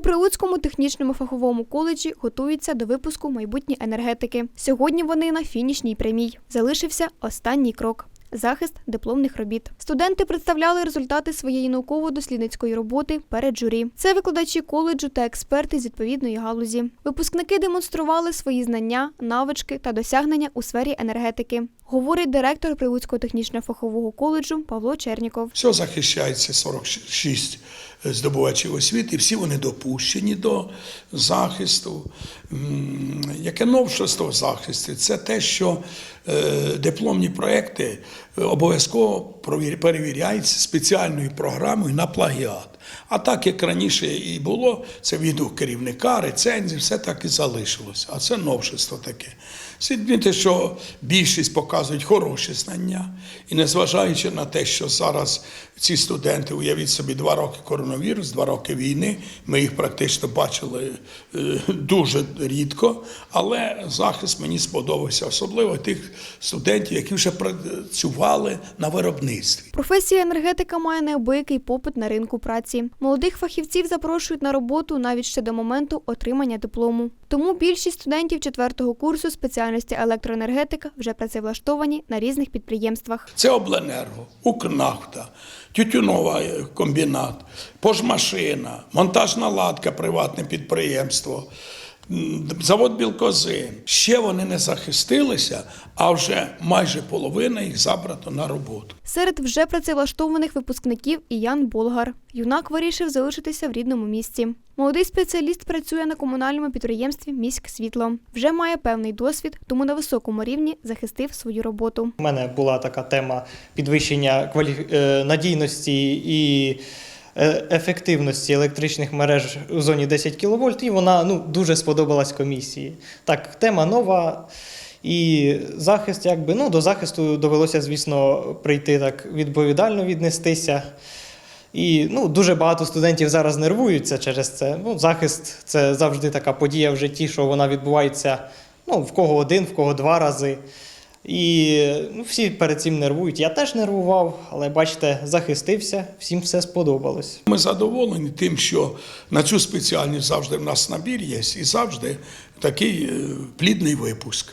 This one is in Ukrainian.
У Прилуцькому технічному фаховому коледжі готуються до випуску майбутні енергетики. Сьогодні вони на фінішній прямій. Залишився останній крок. Захист дипломних робіт. Студенти представляли результати своєї науково-дослідницької роботи перед журі. Це викладачі коледжу та експерти з відповідної галузі. Випускники демонстрували свої знання, навички та досягнення у сфері енергетики. Говорить директор Прилуцького технічного фахового коледжу Павло Черніков. Все захищається 46 здобувачів освіти, всі вони допущені до захисту. Яке новшество в захисті? Це те, що дипломні проекти е, обов'язково перевіряються спеціальною програмою на плагіат. А так, як раніше і було, це відгук керівника, рецензії, все так і залишилося. А це новшество таке. Слід відмітити, що більшість показують хороші знання. І незважаючи на те, що зараз ці студенти, уявіть собі, два роки коронавірус, два роки війни, ми їх практично бачили е, дуже рідко, але захист мені сподобався, особливо тих студентів, які вже працювали на виробництві. Професія енергетика має неабиякий попит на ринку праці. Молодих фахівців запрошують на роботу навіть ще до моменту отримання диплому. Тому більшість студентів четвертого курсу спеціальності електроенергетика вже працевлаштовані на різних підприємствах. Це обленерго, Укрнафта, тютюнова комбінат, пожмашина, монтажна ладка, приватне підприємство, завод Білкозин. Ще вони не захистилися, а вже майже половина їх забрано на роботу. Серед вже працевлаштованих випускників і Ян Болгар. Юнак вирішив залишитися в рідному місті. Молодий спеціаліст працює на комунальному підприємстві Міськ світло. Вже має певний досвід, тому на високому рівні захистив свою роботу. У мене була така тема підвищення е, надійності і ефективності електричних мереж у зоні 10 кВт, і вона ну, дуже сподобалась комісії. Так, тема нова. І захист, якби ну до захисту довелося, звісно, прийти так відповідально віднестися. І ну, дуже багато студентів зараз нервуються через це. Ну, захист це завжди така подія в житті, що вона відбувається ну, в кого один, в кого два рази. І ну, всі перед цим нервують. Я теж нервував, але бачите, захистився, всім все сподобалось. Ми задоволені тим, що на цю спеціальність завжди в нас набір є, і завжди такий е, плідний випуск.